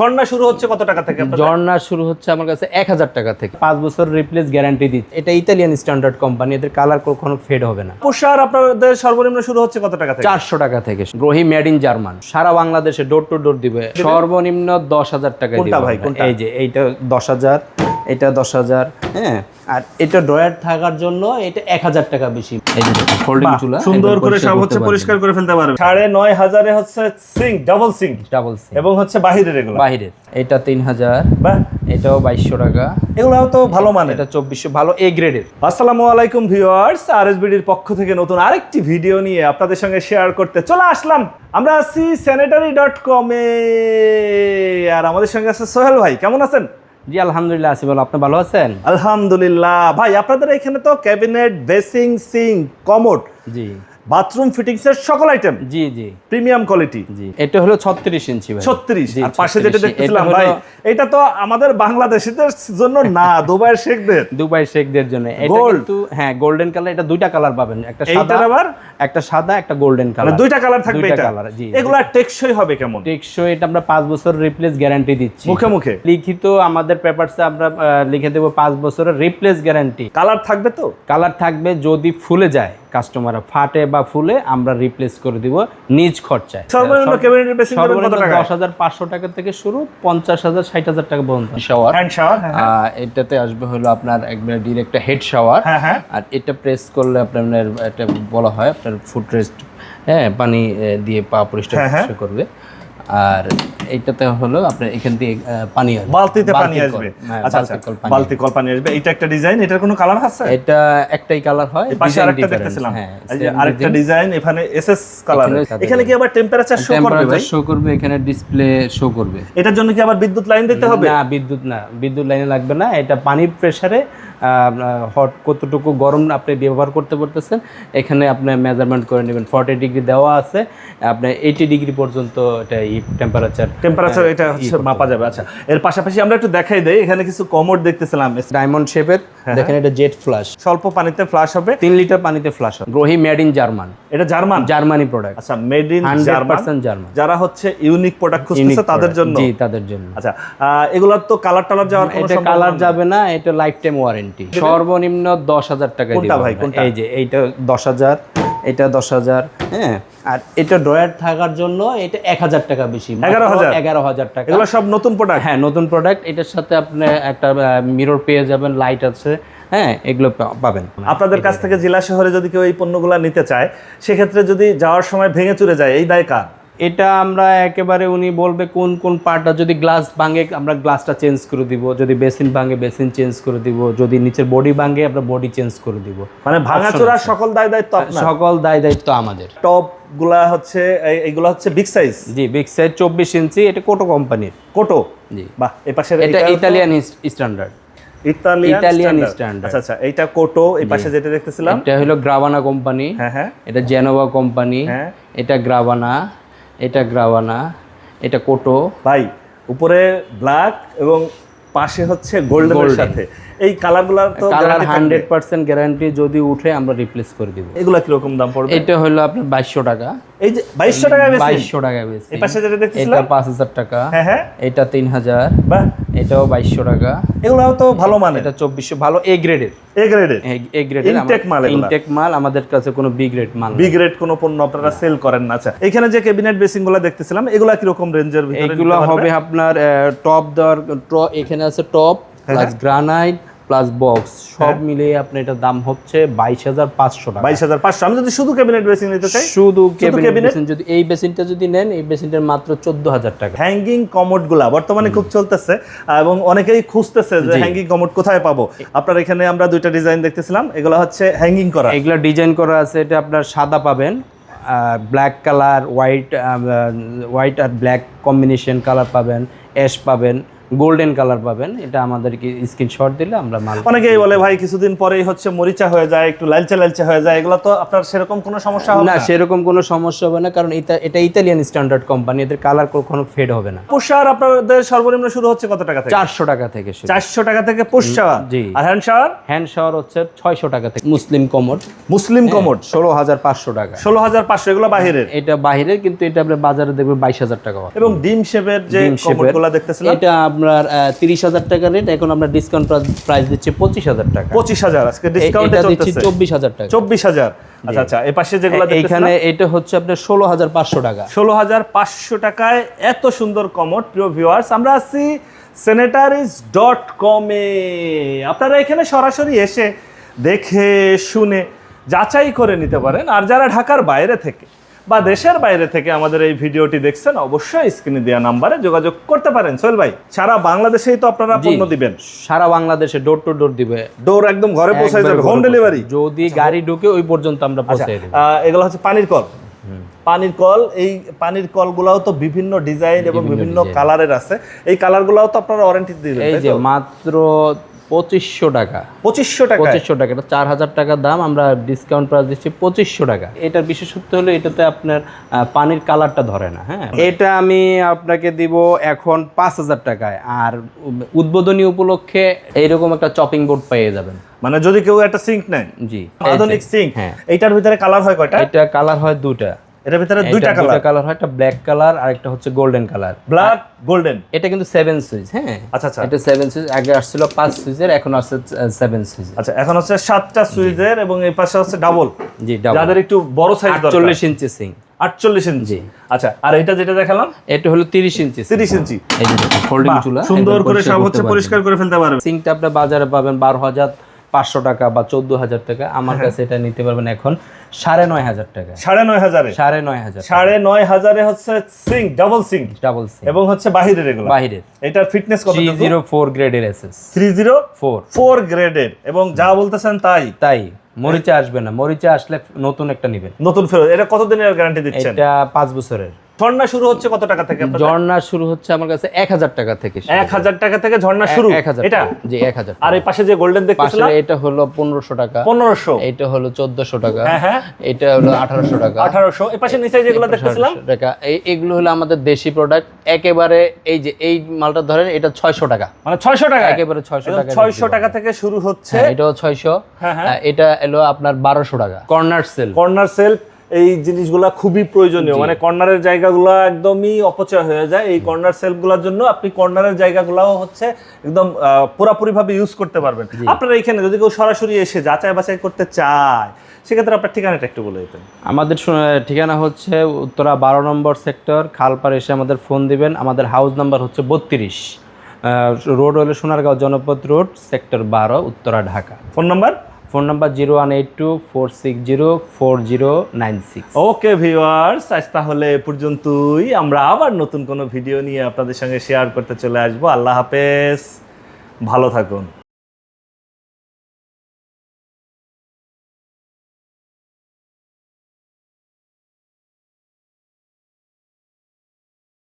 ঝর্ণা শুরু হচ্ছে কত টাকা থেকে ঝর্ণা শুরু হচ্ছে আমার কাছে এক হাজার টাকা থেকে। পাঁচ বছর রিপ্লেস গ্যারান্টি দিচ্ছে। এটা ইতালিয়ান স্ট্যান্ডার্ড কোম্পানি এদের কালার কখনো ফেড হবে না। পোশার আপনাদের সর্বনিম্ন শুরু হচ্ছে কত টাকা থেকে? চারশো টাকা থেকে। গ্রহি মেড ইন জার্মান সারা বাংলাদেশে ডোর টু ডোর দিবে। সর্বনিম্ন দশ হাজার টাকা কোনটা ভাই, এই যে এইটা দশ হাজার। এটা দশ হাজার হ্যাঁ? আর এটা ড্রয়ার থাকার জন্য এটা এক হাজার টাকা বেশি। ফোল্ডিং চুলা সুন্দর করে সব হচ্ছে পরিষ্কার করে ফেলতে পারবে। সাড়ে নয় হাজারে হচ্ছে sink double sink double sink এবং হচ্ছে বাহিরের এগুলো। বাহিরের। এটা তিন হাজার বাহ। এটাও বাইশশো টাকা। এগুলাও তো ভালো মানে এটা চব্বিশশো ভালো এ গ্রেডের আসসালামু আলাইকুম ভিউয়ার্স আরএসবিডির পক্ষ থেকে নতুন আরেকটি ভিডিও নিয়ে আপনাদের সঙ্গে শেয়ার করতে চলে আসলাম। আমরা আছি স্যানিটারি ডট কমে আর আমাদের সঙ্গে আছে সোহেল ভাই কেমন আছেন? জি আলহামদুলিল্লাহ আছি বলো আপনি ভালো আছেন? আলহামদুলিল্লাহ। ভাই আপনাদের এখানে তো ক্যাবিনেট বেসিং সিং কমোড জি। বাথরুম ফিটিংস এর সকল আইটেম জি জি। প্রিমিয়াম কোয়ালিটি জি এটা হলো ছত্রিশ ইঞ্চি ভাই। ছত্রিশ। জি, আর পাশে যেটা দেখতেছিলাম ভাই এটা তো আমাদের বাংলাদেশিদের জন্য না দুবাইয়ের শেখদের। দুবাই শেখদের জন্য। এটা কিন্তু হ্যাঁ গোল্ডেন কালার এটা দুইটা কালার পাবেন। একটা সাদা আবার? একটা সাদা একটা গোল্ডেন মানে কালার দুইটা কালার থাকবে এটা? কালার জি এগুলা টেকসই হবে কেমন? টেকসই এটা আমরা পাঁচ বছর রিপ্লেস গ্যারান্টি দিচ্ছি। মুখে মুখে? লিখিত আমাদের পেপারসে আমরা লিখে দেবো পাঁচ বছরের রিপ্লেস গ্যারান্টি কালার থাকবে তো? কালার থাকবে যদি ফুলে যায়। কাস্টমার ফাটে বা ফুলে আমরা রিপ্লেস করে দিব নিজ খরচায়। সর্বনিম্ন ক্যাবিনেট রিপ্লেসিং দেবেন কত টাকা দশ হাজার পাঁচশো টাকা থেকে শুরু পঞ্চাশ হাজার ষাট হাজার টাকা পর্যন্ত। শাওয়ার হ্যান্ড শাওয়ার হ্যাঁ এটাতে আসবে হলো আপনার একবার ডিরেক্ট হেড শাওয়ার হ্যাঁ হ্যাঁ। আর এটা প্রেস করলে আপনার এটা বলা হয় আপনার ফুট রেস্ট হ্যাঁ পানি দিয়ে পা পরিষ্কার হ্যাঁ, হ্যাঁ। পরিষ্কার করবে। আর এইটাতে হলো আপনার এখান দিয়ে পানি আসবে। বালতিতে পানি আসবে। হ্যাঁ, আচ্ছা আচ্ছা। বালতি কল পানি আসবে। এটা একটা ডিজাইন? এটার কোনো কালার আছে? এটা একটাই কালার হয় পাশে আরেকটা দেখতেছিলাম। হ্যাঁ, আরেকটা ডিজাইন এখানে এসএস কালার। এখানে কি আবার টেম্পারেচার শো করবে ভাই? টেম্পারেচার শো করবে এখানে ডিসপ্লে শো করবে। এটার জন্য কি আবার বিদ্যুৎ লাইন দিতে হবে? না বিদ্যুৎ না। বিদ্যুৎ লাইনে লাগবে না। এটা পানির প্রেসারে হট কতটুকু গরম আপনি ব্যবহার করতে পারতেছেন এখানে আপনি মেজারমেন্ট করে নেবেন। ফর্টি ডিগ্রি দেওয়া আছে। আপনি এইটি ডিগ্রি পর্যন্ত এটা টেম্পারেচার টেম্পারেচার এটা হচ্ছে মাপা যাবে আচ্ছা। এর পাশাপাশি আমরা একটু দেখাই দেই এখানে কিছু কমোড দেখতেছিলাম। ডায়মন্ড শেপের হ্যাঁ, দেখেন এটা জেট ফ্লাশ স্বল্প পানিতে ফ্লাশ হবে। তিন লিটার পানিতে flush Grohe made in German এটা জার্মান জার্মানি প্রোডাক্ট আচ্ছা মেড ইন জার্মান জার্মান যারা হচ্ছে ইউনিক প্রোডাক্ট খুঁজতেছে তাদের জন্য। জি তাদের জন্য। আচ্ছা আহ, এগুলোর তো কালার টালার যাওয়ার কোনো সম্ভাবনা কালার যাবে না এটা লাইফ টাইম ওয়ারেন্টি সর্বনিম্ন দশ হাজার টাকা কোনটা ভাই, কোনটা? এই যে এইটা দশ হাজার। এটা দশ হাজার হ্যাঁ? আর এটা ড্রয়ার থাকার জন্য এটা এক হাজার টাকা বেশি এগারো হাজার? এগারো হাজার টাকা। এগুলো সব নতুন প্রোডাক্ট হ্যাঁ নতুন প্রোডাক্ট এটার সাথে আপনি একটা মিরর পেয়ে যাবেন লাইট আছে হ্যাঁ? এগুলো পাবেন। আপনাদের কাছ থেকে জেলা শহরে যদি কেউ এই পণ্যগুলো নিতে চায় সেক্ষেত্রে যদি যাওয়ার সময় ভেঙে চুরে যায় এই দায় কার? এটা আমরা একেবারে উনি বলবে কোন কোন পার্টটা যদি গ্লাস ভাঙে আমরা গ্লাসটা চেঞ্জ করে দিব। যদি বেসিন ভাঙে বেসিন চেঞ্জ করে দিব। যদি নিচের বডি ভাঙে আমরা বডি চেঞ্জ করে দিব। মানে ভাঙাচোরা সকল দায় দায়িত্ব সকল দায় দায়িত্ব আমাদের। টপগুলা হচ্ছে এই- এইগুলা হচ্ছে বিগ সাইজ জি বিগ সাইজ চব্বিশ ইঞ্চি এটা কোটো কোম্পানির কোটো? জি। বাহ এই পাশে এটা ইতালিয়ান স্ট্যান্ডার্ড ইতালিয়ান standard। আচ্ছা আচ্ছা এইটা কোটো এই পাশে যেটা দেখতেছিলাম? এটা হলো গ্রাভানা কোম্পানি হ্যাঁ হ্যাঁ। এটা জেনোভা কোম্পানি হ্যাঁ। এটা গ্রাভানা এটা গ্রাওয়ানা এটা কোটো ভাই উপরে ব্ল্যাক এবং পাশে হচ্ছে গোল্ডেনের। সাথে এই কালারগুলা তো কালার guarantee থাকবে। হান্ড্রেড পার্সেন্ট গ্যারান্টি যদি উঠে আমরা রিপ্লেস করে দিব। এগুলা দাম পড়বে? এটা হলো আপনার টাকা। এই যে টাকা বেশি টাকা বেশি এই পাশে যেটা এটা দেখতেছিলাম পাঁচ হাজার টাকা। হ্যাঁ হ্যাঁ। এটা তিন হাজার। বাহ। এটাও টাকা। এগুলাও তো ভালো মানে এটা চব্বিশশো ভালো এ গ্রেডের এ গ্রেডের এ গ্রেডের Intake মাল ইনটেক মাল আমাদের কাছে কোনো বি গ্রেড মাল। বি গ্রেড কোনো পণ্য আপনারা সেল করেন না। আচ্ছা এখানে যে ক্যাবিনেট বেসিংগুলো দেখতেছিলাম এগুলা কীরকম রেঞ্জের ভিতরে এগুলো হবে আপনার টপ দেওয়ার এখানে আছে top plus granite plus box সব মিলিয়ে আপনার এটার দাম হচ্ছে বাইশ হাজার পাঁচশো টাকা। বাইশ হাজার পাঁচশো। আমি যদি শুধু ক্যাবিনেট বেসিন নিতে চাই শুধু? ক্যাবিনেট বেসিন যদি এই বেসিনটা যদি নেন এই বেসিনটার মাত্র চোদ্দ হাজার টাকা। হ্যাঙ্গিং কমোডগুলা বর্তমানে খুব চলতেছে এবং অনেকেই খুঁজতেছে যে হ্যাঙ্গিং কমোড কোথায় পাবো। আপনার এখানে আমরা দুইটা ডিজাইন দেখতেছিলাম এগুলো হচ্ছে হ্যাঙ্গিং করা। এগুলো ডিজাইন করা আছে এটা আপনার সাদা পাবেন ব্ল্যাক কালার হোয়াইট হোয়াইট আর ব্ল্যাক কম্বিনেশন কালার পাবেন অ্যাশ পাবেন। গোল্ডেন কালার পাবেন। এটা আমাদেরকে স্ক্রিনশট দিলে আমরা মাল অনেকেই বলে ভাই কিছুদিন পরেই হচ্ছে মরিচা হয়ে যায় একটু লালচে লালচে হয়ে যায়। এগুলো তো আপনার সেরকম কোনো সমস্যা হবে না সেরকম কোনো সমস্যা হবে না কারণ এটা এটা ইতালিয়ান স্ট্যান্ডার্ড কোম্পানি এদের কালার কখনো ফেড হবে না। পুষার আপনাদের সর্বনিম্ন শুরু হচ্ছে কত টাকা থেকে? চারশো টাকা থেকে শুরু। চারশো টাকা থেকে শাওয়ার জি। আর হ্যান্ড শাওয়ার? হ্যান্ড শাওয়ার হচ্ছে ছয়শো টাকা থেকে। মুসলিম কমোড মুসলিম কমোড ষোলো হাজার পাঁচশো টাকা। ষোলো হাজার পাঁচশো এগুলো বাহিরের? এটা বাইরের কিন্তু এটা আপনার বাজারে দেখবেন বাইশ হাজার টাকা এবং ডিম শেপের যে ডিম shape কমোড এর। গুলো দেখতেছিলাম। এটা আপনার তিরিশ হাজার টাকা রেট এখন আমরা ডিসকাউন্ট প্রাইস দিচ্ছি পঁচিশ হাজার টাকা। পঁচিশ হাজার আজকে ডিসকাউন্টে দিচ্ছি চব্বিশ হাজার টাকা। চব্বিশ হাজার আচ্ছা আচ্ছা এই পাশে যেগুলো এ- এইখানে এটা হচ্ছে আপনার ষোলো হাজার পাঁচশো টাকা। ষোলো হাজার পাঁচশো টাকায় এত সুন্দর কমোড প্রিয় ভিউয়ার্স আমরা আছি স্যানিটারিজ ডট কমে আপনারা এখানে সরাসরি এসে দেখে শুনে যাচাই করে নিতে পারেন। আর যারা ঢাকার বাইরে থেকে বা দেশের বাইরে থেকে আমাদের এই ভিডিওটি দেখছেন অবশ্যই স্ক্রিনে দেওয়া নাম্বারে যোগাযোগ করতে পারেন। সোহেল ভাই সারা বাংলাদেশেই তো আপনারা। পণ্য দিবেন। সারা বাংলাদেশে ডোর টু ডোর দিবে। ডোর একদম ঘরে পৌঁছে একবারে যাবে হোম ডেলিভারি যদি গাড়ি ঢুকে ওই পর্যন্ত আমরা আচ্ছা পৌঁছে দেবো। এগুলো হচ্ছে পানির কল। পানির কল এই পানির কলগুলাও তো বিভিন্ন ডিজাইন এবং বিভিন্ন কালারের আছে। এই কালারগুলাও তো আপনারা ওয়ারেন্টি দিবেন এই যে মাত্র পঁচিশশো টাকা। পঁচিশশো টাকা পঁচিশশো টাকা। এটা চার হাজার টাকার দাম আমরা ডিসকাউন্ট প্রাইস দিচ্ছি পঁচিশশো টাকা। এটার বিশেষত্ব হলো এটাতে আপনার পানির কালারটা ধরে না হ্যাঁ? এটা আমি আপনাকে দিব এখন পাঁচ হাজার টাকায়। আর উদ্বোধনী উপলক্ষে এইরকম একটা চপিং বোর্ড পেয়ে যাবেন। মানে যদি কেউ একটা সিঙ্ক নেয়? জি। আধুনিক সিঙ্ক হ্যাঁ। এইটার ভিতরে কালার হয় কয়টা? এটা কালার হয় দুটা এটার ভিতরে দুইটা কালার কালার হয় একটা ব্ল্যাক কালার আর একটা হচ্ছে গোল্ডেন কালার ব্ল্যাক গোল্ডেন এটা কিন্তু সেভেন সুইচ হ্যাঁ? আচ্ছা আচ্ছা। এটা সেভেন সুইচ আগে আসছিল পাঁচ সুইচের এখন আসছে সেভেন সুইচ আচ্ছা এখন হচ্ছে সাতটা সুইচের এবং এই পাশে হচ্ছে ডাবল জি ডাবল যাদের একটু বড় সাইজ দরকার। আটচল্লিশ ইঞ্চি সিং। আটচল্লিশ ইঞ্চি। আচ্ছা আর এটা যেটা দেখালাম? এটা হলো তিরিশ ইঞ্চি তিরিশ ইঞ্চি। এই যে ফোল্ডিং চুলা সুন্দর করে সব হচ্ছে পরিষ্কার করে ফেলতে পারবে সিঙ্কটা আপনি বাজারে পাবেন বারো হাজার পাঁচশো টাকা বা চোদ্দ হাজার টাকা আমার হ্যাঁ। কাছে এটা নিতে পারবেন এখন সাড়ে নয় হাজার টাকা। সাড়ে নয় হাজারে? সাড়ে নয় হাজার সাড়ে নয় হাজারে হচ্ছে sink double sink? Double sink. এবং হচ্ছে বাহিরের এগুলো? বাহিরের। এটার ফিটনেস কত থ্রি জিরো ফোর গ্রেডের SS three zero four. Four গ্রেডের। এবং যা বলতেছেন তাই? তাই। মরিচা আসবে না। মরিচা আসলে নতুন একটা নিবেন। নতুন ফেরত। এটা কতদিনের গ্যারান্টি দিচ্ছেন? এটা পাঁচ বছরের। ঝর্ণা শুরু হচ্ছে কত টাকা থেকে ঝর্ণা শুরু হচ্ছে আমার কাছে এক হাজার টাকা থেকে এক হাজার টাকা থেকে ঝর্ণা শুরু? এক হাজার এটা। জি এক হাজার আর এই পাশে যে গোল্ডেন দেখতেছিলাম? এটা হলো পনেরোশো টাকা। পনেরোশো। এটা হলো চোদ্দশো টাকা। হ্যাঁ হ্যাঁ। এটা হলো আঠারোশো টাকা। আঠারোশো। এই পাশে নিচে যেগুলো দেখতেছিলাম? টাকা। এই এগুলো হলো আমাদের দেশি প্রোডাক্ট একেবারে এই যে এই মালটা ধরেন এটা ছয়শো টাকা। মানে ছয়শো টাকা? একেবারে ছয়শো টাকা ছয়শো টাকা থেকে শুরু হচ্ছে। হ্যাঁ, এটাও ছয়শো। এটা এলো আপনার বারোশো টাকা। কর্নার সেল কর্নার সেলফ এই জিনিসগুলা খুবই প্রয়োজনীয়। মানে কর্নারের জায়গাগুলো একদমই অপচয় হয়ে যায়। এই কর্নার সেলফগুলোর জন্য আপনি কর্নারের জায়গাগুলোও হচ্ছে একদম পুরাপুরি ভাবে ইউজ করতে পারবেন। আপনারা এখানে যদি কেউ সরাসরি এসে যাচাই বাছাই করতে চায় সেক্ষেত্রে আপনার ঠিকানাটা একটু বলে দিতেন। আমাদের ঠিকানা হচ্ছে উত্তরা বারো নম্বর সেক্টর খালপার এসে আমাদের ফোন দিবেন। আমাদের হাউস নাম্বার হচ্ছে বত্রিশ রোড হলো সোনারগাঁও জনপদ রোড সেক্টর বারো Uttara Dhaka. Phone number phone number zero one eight two four six zero four zero nine six. Okay viewers আজ তাহলে এ পর্যন্তই। আমরা আবার নতুন কোনো ভিডিও নিয়ে আপনাদের সঙ্গে শেয়ার করতে চলে আসব। আল্লাহ হাফেজ। ভালো থাকুন।